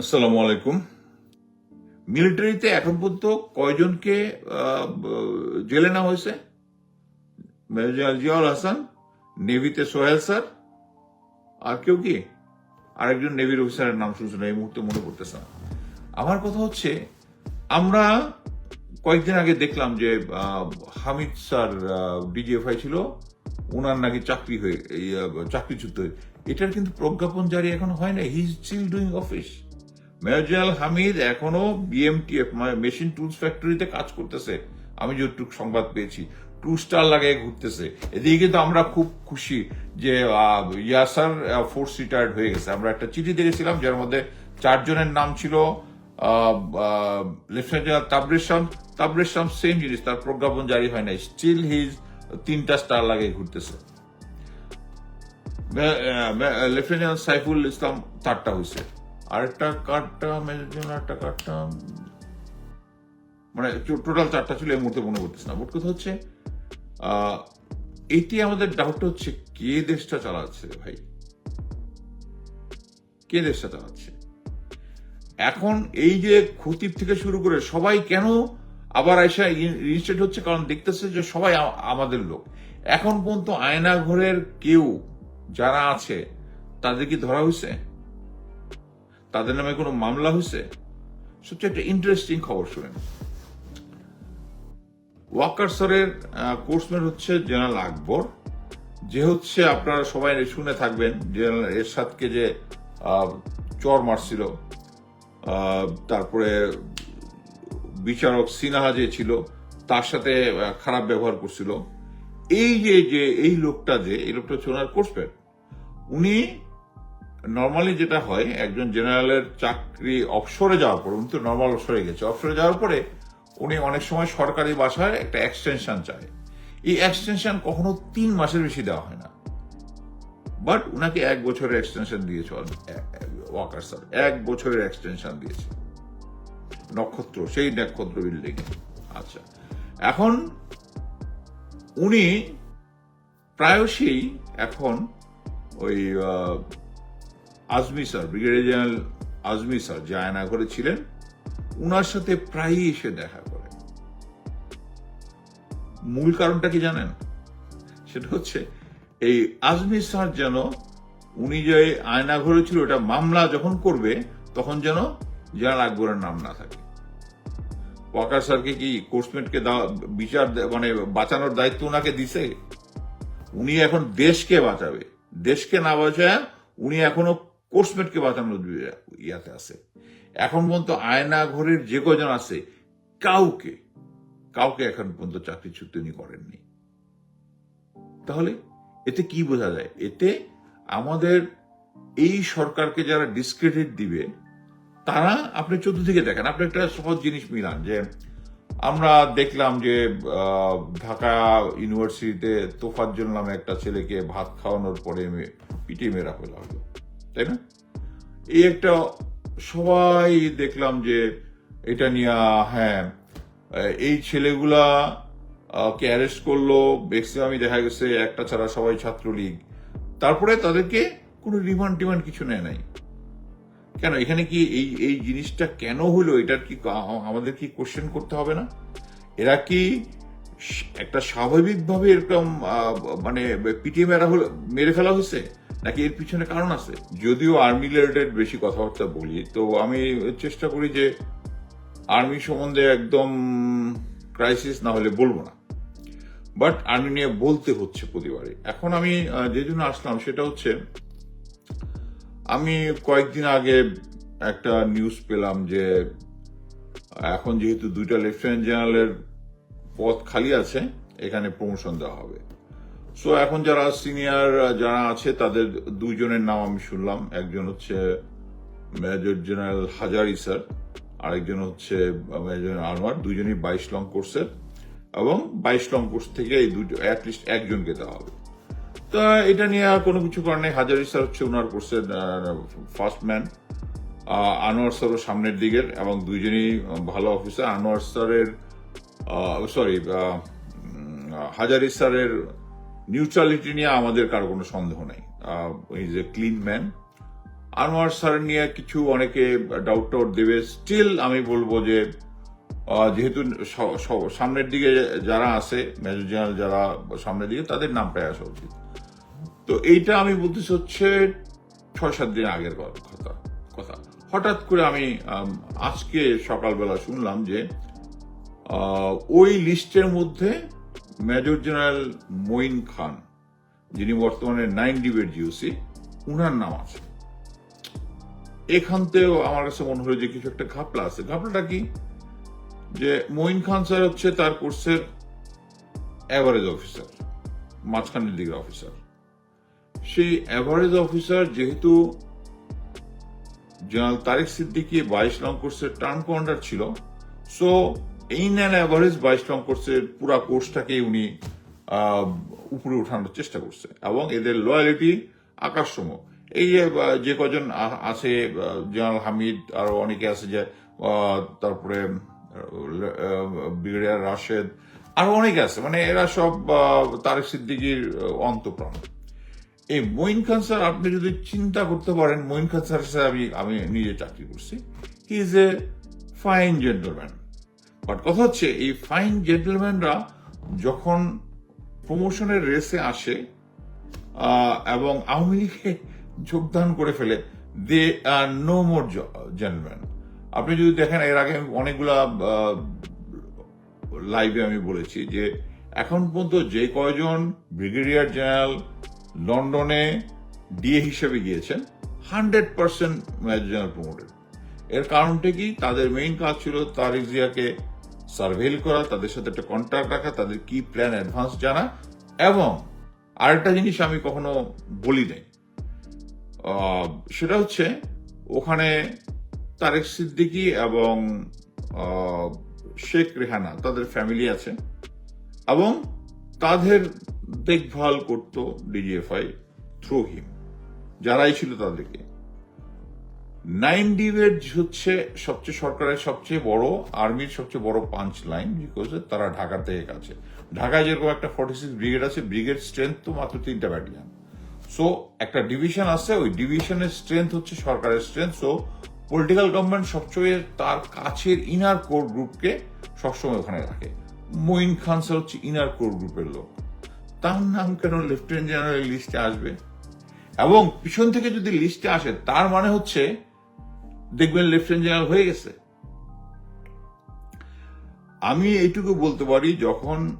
আসসালামু আলাইকুম। মিলিটারিতে এখন পর্যন্ত কয়জনকে জেলে নেওয়া হয়েছে? মেজর জিয়াউল হাসান, নেভিতে সোহেল স্যার, আর কেউ কি? আরেকজন নেভির অফিসারের নাম শুনছে না, এই মুহূর্তে মনে পড়তেছে না। আমার কথা হচ্ছে, আমরা কয়েকদিন আগে দেখলাম যে হামিদ স্যার ডিজিএফআই ছিল ওনার নাকি চাকরি হয়ে চাকরিচ্যুত হয়ে। এটার কিন্তু প্রজ্ঞাপন জারি এখন হয় না he is still doing office general Hamid এখনও বিএমটিএফ মানে মেশিন টুলস ফ্যাক্টরিতে কাজ করতেছে। আমি যতটুকু সংবাদ পেয়েছি টু স্টার লাগিয়ে ঘুরতেছে। এদিকে কিন্তু আমরা খুব খুশি যে ইয়াসার ফোর্স রিটায়ার্ড হয়ে গেছে। আমরা একটা চিঠি দেখেছিলাম যার মধ্যে চারজনের নাম ছিল lieutenant general Tabresham Tabresham same জিনিস, তার প্রজ্ঞাপন জারি হয় নাই। স্টিল হিজ তিনটা স্টার লাগিয়ে ঘুরতেছে। লেফটেন্যান্ট সাইফুল ইসলাম তারটা হয়েছে। আরেকটা কার্ডটা মেজর জেনারেল একটা কার্ডটা মানে টোটাল চারটা ছিল, এই মুহূর্তে মনে করতেছে না। মোট কথা হচ্ছে এটি আমাদের ডাউটটা হচ্ছে, কে দেশটা চালাচ্ছে ভাই? কে দেশটা চালাচ্ছে? এখন এই যে খতিব থেকে শুরু করে সবাই কেন আবার আইসা রিজিস্ট্রেট হচ্ছে, কারণ দেখতেছে যে সবাই আমাদের লোক। এখন পর্যন্ত আয়না ঘরের কেউ যারা আছে, তাদের কি ধরা হয়েছে? তাদের নামে কোনো মামলা হয়েছে? সবচেয়ে একটা ইন্টারেস্টিং খবর শুনেন। ওয়াকার স্যারের কোর্সমেট হচ্ছে জেনারেল আকবর। যে হচ্ছে আপনারা সবাই শুনে থাকবেন, জেনারেল এরশাদকে যে চর মারছিল তারপরে বিচারক সিনহা যে ছিল, তার সাথে খারাপ ব্যবহার করছিল। এই যে যে, এই লোকটা যে, এই লোকটা হচ্ছে ওনার কোর্সমেট উনি নর্মালি যেটা হয়, একজন জেনারেলের চাকরি অবসরে যাওয়ার পরে, উনি তো নর্মাল অবসরে গেছে অবসরে যাওয়ার পরে উনি অনেক সময় সরকারি বাসায় একটা এক্সটেনশন চায়। এই এক্সটেনশন কখনো তিন মাসের বেশি দেওয়া হয় না। বাট উনাকে এক বছরের এক্সটেনশন দিয়েছে ওয়াকার স্যার, এক বছরের এক্সটেনশন দিয়েছে। নক্ষত্র, সেই নক্ষত্র বিল্ডিং আচ্ছা এখন উনি প্রায়শই এখন ওই Azmi sir, brigadier general Azmi sir যে আয়নাঘরে ছিলেন উনার সাথে প্রায়ই এসে দেখা করে। মূল কারণটা কি জানেন? সেটা হচ্ছে এই আজমি স্যার যেন, উনি যে আয়নাঘরে ছিল এটা মামলা যখন করবে, তখন যেন জেনারেল আকবরের নাম না থাকে। ওয়াকার স্যারকে কি কোর্সমেটকে বিচার মানে বাঁচানোর দায়িত্ব ওনাকে দিছে? উনি এখন দেশকে বাঁচাবে। দেশকে না বাঁচায়, উনি এখনও কোর্সমেটকে বাঁচানোর ইয়াতে আছে। এখন পর্যন্ত আয়না ঘরের যে কজন আছে, কাউকে কাউকে এখন পর্যন্ত চাকরিচ্যুত উনি করেননি। তাহলে এতে কি বোঝা যায়? এতে আমাদের এই সরকারকে যারা ডিসক্রেডিট দিবে, তারা আপনি চতুর্দিকে দেখেন, আপনি একটা সহজ জিনিস মিলান যে, আমরা দেখলাম যে ঢাকা ইউনিভার্সিটিতে তোফাজ্জল নামে একটা ছেলেকে ভাত খাওয়ানোর পরে পিটিয়ে মেরা ফেলা হলো। তাই না? এই একটা সবাই দেখলাম যে এটা নিয়ে হ্যাঁ এই ছেলেগুলা কে অ্যারেস্ট করল ম্যাক্সিমামই দেখা গেছে একটা ছাড়া সবাই ছাত্রলীগ। তারপরে তাদেরকে কোনো রিমান্ড টিমান্ড কিছু নেয় নাই। কেন? এখানে কি এই এই জিনিসটা কেন হলো? এটার কি আমাদের কি কোশ্চেন করতে হবে না? এরা কি একটা স্বাভাবিকভাবে এরকম মানে পিটিয়ে মেরা হলো, মেরে ফেলা হয়েছে? নাকি এর পিছনে কারণ আছে? যদিও আর্মি রিলেটেড বেশি কথাবার্তা বলি, তো আমি চেষ্টা করি যে আর্মি সম্বন্ধে একদম ক্রাইসিস না হলে বলব না। বাট আর্মি নিয়ে বলতে হচ্ছে প্রতিবারে। এখন আমি যে জন্য আসলাম সেটা হচ্ছে, আমি কয়েকদিন আগে একটা নিউজ পেলাম যে, এখন যেহেতু দুইটা লেফটেন্যান্ট জেনারেলের পদ খালি আছে, এখানে প্রমোশন দেওয়া হবে। সো এখন যারা সিনিয়র যারা আছে, তাদের দুইজনের নাম আমি শুনলাম। একজন হচ্ছে মেজর জেনারেল হাজারি স্যার আরেকজন হচ্ছে মেজর আনোয়ার দুজনই বাইশ লং কোর্সের এবং বাইশ লং কোর্স থেকে এই দুটো অ্যাটলিস্ট একজনকে দেওয়া হবে। তো এটা নিয়ে আর কোনো কিছু নেই। হাজারি স্যার হচ্ছে ওনার কোর্সের ফার্স্ট ম্যান আনোয়ার স্যারও সামনের দিকের এবং দুইজনই ভালো অফিসার আনোয়ার স্যারের সরি হাজারি স্যারের নিউট্রালিটি নিয়ে আমাদের কারও কোনো সন্দেহ নেই। Is a clean man Anwar sir নিয়ে কিছু অনেকে ডাউট টাউট দেবে। স্টিল আমি বলব যে যেহেতু সামনের দিকে যারা আছে মেজর জেনারেল যারা সামনের দিকে তাদের নামটাই আসা উচিত। তো এইটা আমি বলতেছি হচ্ছে ছয় সাত দিন আগের কথা। কথা। হঠাৎ করে আমি আজকে সকালবেলা শুনলাম যে ওই লিস্টের মধ্যে মেজর জেনারেল মঈন খান, যিনি বর্তমানে নাইন ডিবেট জিওসি, উনার নাম আছে। এখান থেকেও আমার কাছে মনে হলো যে কিছু একটা ঘাপলা আছে। ঘাপলাটা কি? যে মঈন খান স্যার হচ্ছে তার কোর্সের অ্যাভারেজ অফিসার মাঝখানের দিকের অফিসার সেই অ্যাভারেজ অফিসার যেহেতু জেনারেল তারিক সিদ্দিকি বাইশ লং কোর্সের টার্ম কমান্ডার ছিল সো এই নেন অ্যাভারেজ বাইশ লং কোর্সের পুরা কোর্সটাকে উনি উপরে উঠানোর চেষ্টা করছে। এবং এদের লয়ালিটি আকাশসম এই যে যে কজন আছে জেনারেল হামিদ, আরও অনেকে আছে যে তারপরে ব্রিগেডিয়ার রাশেদ, আরও অনেকে আছে। মানে এরা সব তারেক সিদ্দিকির অন্তপ্রাণ। এই মঈন খান স্যার, আপনি যদি চিন্তা করতে পারেন, মঈন খান স্যার আমি আমি নিজে চাকরি করছি। He is a fine gentleman but কথা হচ্ছে, এই ফাইন জেন্টলম্যানরা যখন প্রমোশনের রেসে আসে এবং আওয়ামী লীগে যোগদান করে ফেলে দে আর নো মোর জেন্টলম্যান আপনি যদি দেখেন, এর আগে আমি অনেকগুলা লাইভে আমি বলেছি যে, এখন পর্যন্ত যে কয়জন ব্রিগেডিয়ার জেনারেল লন্ডনে ডিএ হিসেবে গিয়েছেন hundred percent major general promoted এর কারণটা কি? তাদের মেইন কাজ ছিল তারিক জিয়াকে সার্ভেল করা, তাদের সাথে একটা কন্ট্যাক্ট রাখা, তাদের কি প্ল্যান অ্যাডভান্স জানা এবং আরেকটা জিনিস আমি কখনো বলি নাই। সেটা হচ্ছে ওখানে তারেক সিদ্দিকি এবং শেখ রেহানা, তাদের ফ্যামিলি আছে এবং তাদের দেখভাল করত ডিজিএফআই থ্রু হিম যারাই ছিল তাদেরকে। নাইন ডিভের হচ্ছে সবচেয়ে সরকারের সবচেয়ে বড় আর্মির সবচেয়ে বড় পাঞ্চ লাইন বিকজ তারা ঢাকা থেকে কাছে ঢাকায় যেরকম একটা ফর্টি সিক্স ব্রিগেড আছে ব্রিগেড স্ট্রেংথ তো মাত্র তিনটা ব্যাটালিয়ান সো একটা ডিভিশন আছে, ওই ডিভিশনের স্ট্রেংথ হচ্ছে সরকারের স্ট্রেংথ সো পলিটিক্যাল গভর্নমেন্ট সবচেয়ে তার কাছের ইনার কোর গ্রুপকে সবসময় ওখানে রাখে। মঈন খান স্যার হচ্ছে ইনার কোর গ্রুপের লোক। তার নাম কেন লেফটেন্যান্ট জেনারেল লিস্টে আসবে? এবং পিছন থেকে যদি লিস্টে আসে, তার মানে হচ্ছে দেখবেন লেফটেন্যান্ট জেনারেল হয়ে গেছে। আমি এইটুকু বলতে পারি, যখন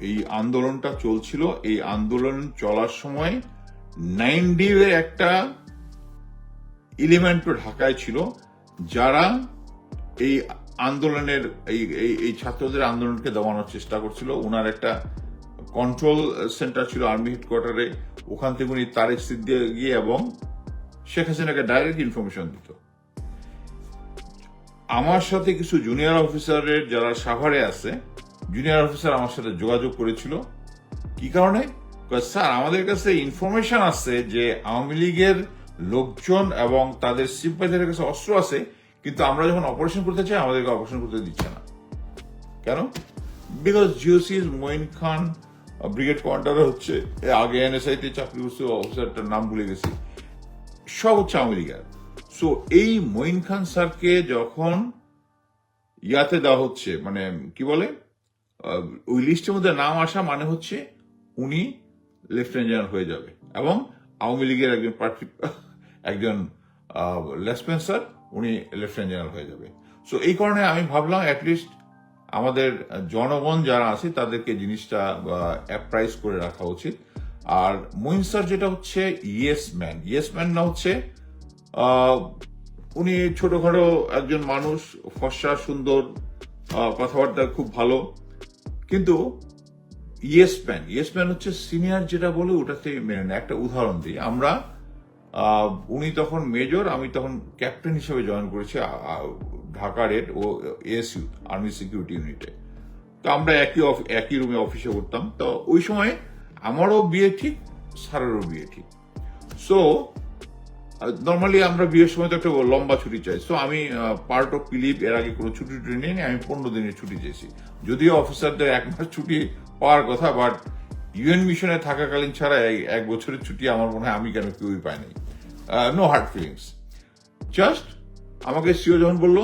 এই আন্দোলনটা চলছিল, এই আন্দোলন চলার সময় নাইন ডিভের একটা এলিমেন্টও ঢাকায় ছিল, যারা এই আন্দোলনের, এই, এই- ছাত্রদের আন্দোলনকে দমানোর চেষ্টা করছিল। ওনার একটা কন্ট্রোল সেন্টার ছিল আর্মি হেডকোয়ার্টারে ওখান থেকে উনি তারেক সিদ্ধি গিয়ে এবং শেখ হাসিনাকে ডাইরেক্ট ইনফরমেশন দিত। আমার সাথে কিছু জুনিয়র অফিসারের যারা সাভারে আছে জুনিয়র অফিসার আমার সাথে যোগাযোগ করেছিল। কি কারণে? স্যার, আমাদের কাছে ইনফরমেশন আছে যে আওয়ামী লীগের লোকজন এবং তাদের সিম্পাইজারের কাছে অস্ত্র আছে, কিন্তু আমরা যখন অপারেশন করতে চাই, আমাদেরকে অপারেশন করতে দিচ্ছে না। কেন? Because GOC Moin Khan brigade commander হচ্ছে। আগে এনএসআই তে চাকরি অফিসারটার নাম ভুলে গেছি। সব হচ্ছে আওয়ামী লীগের। সো এই মঈন খান স্যারকে যখন ইয়াতে দেওয়া হচ্ছে মানে কি বলে? ওই লিস্টের মধ্যে নাম আসা মানে হচ্ছে উনি লেফটেন্যান্ট জেনারেল হয়ে যাবে এবং আওয়ামী লীগের একজন প্রার্থী, একজন লেসপেন্সার উনি লেফটেন্যান্ট জেনারেল হয়ে যাবে। সো এই কারণে আমি ভাবলাম অ্যাটলিস্ট আমাদের জনগণ যারা আছে তাদেরকে জিনিসটা অ্যাপ্রাইজ করে রাখা উচিত। আর মহিন স্যার যেটা হচ্ছে ইয়েস ম্যান ইয়েস ম্যান না হচ্ছে উনি ছোটখাটো একজন মানুষ ফর্সা সুন্দর কথাবার্তা খুব ভালো। কিন্তু ইয়েস ম্যান ইয়েস ম্যান হচ্ছে সিনিয়র যেটা বলে ওটাতে মেনে নেয় একটা উদাহরণ দিই। আমরা উনি তখন মেজর আমি তখন ক্যাপ্টেন হিসেবে জয়েন করেছি ঢাকা রেড ও এএসইউ আর্মি সিকিউরিটি ইউনিটে তো আমরা একই একই রুমে অফিসে করতাম। তো ওই সময় আমারও বিয়ে ঠিক, স্যারেরও বিয়ে ঠিক। সো নর্মালি আমরা বিয়ের সময় তো একটা লম্বা ছুটি চাই। সো আমি পার্ট অফ পিলিপ এর আগে কোনো ছুটি টুটি নিয়ে আমি পনেরো দিনের ছুটি চেয়েছি যদিও অফিসারদের এক মাস ছুটি পাওয়ার কথা বাট ইউএন মিশনে থাকাকালীন ছাড়া এই এক বছরের ছুটি আমার মনে হয় আমি কেন কেউই পাইনি। নো হার্ড ফিলিংস জাস্ট আমাকে সিও যখন বলল,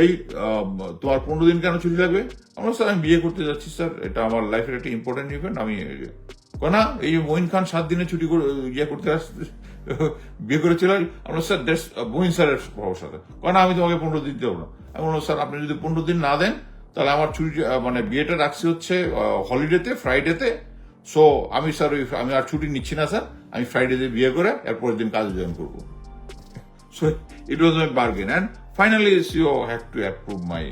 এই তোমার পনেরো দিন কেন ছুটি লাগবে? আমরা স্যার আমি বিয়ে করতে যাচ্ছি স্যার এটা আমার লাইফের একটা ইম্পর্টেন্ট ইভেন্ট আমি না এই যে মঈন খান সাত দিনে ছুটি ইয়ে করতে আসতে বিয়ে করেছিল। আমরা স্যার মঈন স্যারের ভরসাতে কারণ আমি তোমাকে পনেরো দিন দেবো না। আমি বললাম স্যার আপনি যদি পনেরো দিন না দেন তাহলে আমার ছুটি মানে বিয়েটা রাখছি হচ্ছে হলিডেতে ফ্রাইডেতে। সো আমি স্যার ওই আমি আর ছুটি নিচ্ছি না স্যার। আমি ফ্রাইডেতে বিয়ে করে এরপরের দিন কাজে জয়েন করব। So it was my bargain. And finally, CEO had to approve my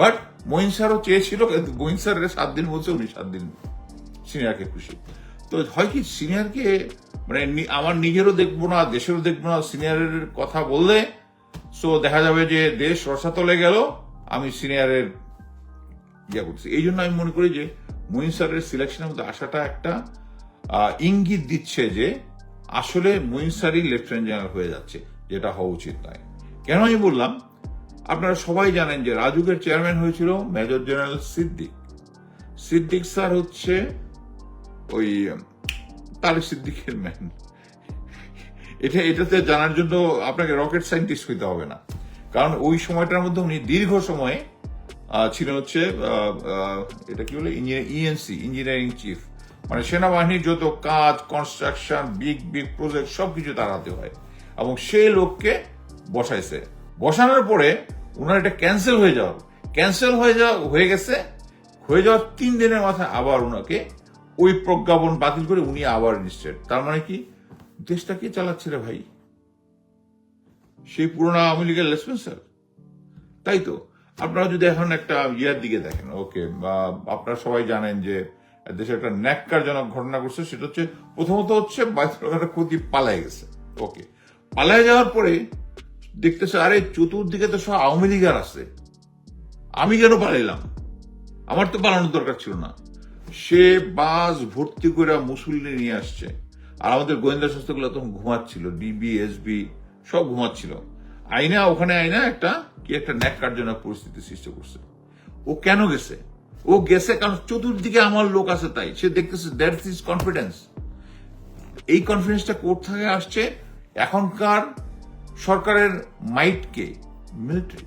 but Mohin স্যারও চেয়েছিল কিন্তু মহিন স্যারের সাত দিন বলছে উনি সাত দিন সিনিয়রকে খুশি। তো হয় কি সিনিয়রকে মানে আমার নিজেরও দেখব না, দেশেরও দেখব না সিনিয়রের কথা বললে সো দেখা যাবে যে দেশ রসাতলে গেল, আমি সিনিয়রের ইয়ে করছি এই জন্য আমি মনে করি যে মহিন স্যারের সিলেকশনের মধ্যে আসাটা একটা ইঙ্গিত দিচ্ছে যে আসলে মহিন স্যারই লেফটেন্যান্ট জেনারেল হয়ে যাচ্ছে, যেটা হওয়া উচিত নয়। কেন আমি বললাম? আপনারা সবাই জানেন যে রাজুকের চেয়ারম্যান হয়েছিল major general Siddique. Siddique sir হচ্ছে ওই তারেক সিদ্দিকের ম্যান এটা এটাতে জানার জন্য আপনাকে রকেট সায়েন্টিস্ট হইতে হবে না। কারণ ওই সময়টার মধ্যে উনি দীর্ঘ সময়ে ছিলেন হচ্ছে এটা কি বলে? ইএনসি ইঞ্জিনিয়ারিং চিফ মানে সেনাবাহিনীর যত কাজ কনস্ট্রাকশন বিগ বিগ প্রজেক্ট সবকিছু তার হাতে হয়। এবং সেই লোককে বসাইছে। বসানোর পরে ওনার এটা ক্যান্সেল হয়ে যাওয়ার ক্যান্সেল হয়ে যাওয়া, হয়ে গেছে। হয়ে যাওয়ার তিন দিনের মাথায় আবার ওনাকে ওই প্রজ্ঞাপন বাতিল করে উনি আবার ইনস্টেড তার মানে কি? দেশটা কে চালাচ্ছে রে ভাই? সেই পুরোনো আওয়ামী লীগের লেসপেন্সার তাই তো? আপনারা যদি এখন একটা ইয়ার দিকে দেখেন, ওকে, বা আপনারা সবাই জানেন যে দেশে একটা ন্যাক্কারজনক ঘটনা ঘটছে, সেটা হচ্ছে প্রথমত হচ্ছে বাইশটা ক্ষতি পালায় গেছে। ওকে, পালায় যাওয়ার পরে দেখতেছে, আরে চতুর্দিকে তো সব আওয়ামী লীগার আছে। আমি কেন পালাইলাম? আমার তো পালানোর দরকার ছিল না। সে বাস ভর্তি করে মুসুলিনে নিয়ে আসছে। আর আমাদের গোয়েন্দা সংস্থাগুলো তখন ঘুমাচ্ছিল, ডিবি, এসবি, সব ঘুমাচ্ছিল। আইনা, ওখানে আইনা একটা, কি একটা ন্যাক্কারজনক পরিস্থিতি সৃষ্টি করছে। ও কেন গেছে? ও গেছে কারণ চতুর্দিকে আমার লোক আছে তাই। সে দেখতেছে দ্যাটস ইজ কনফিডেন্স এই কনফিডেন্সটা কোথা থেকে আসছে? এখনকার সরকারের মাইটকে মিলিটারি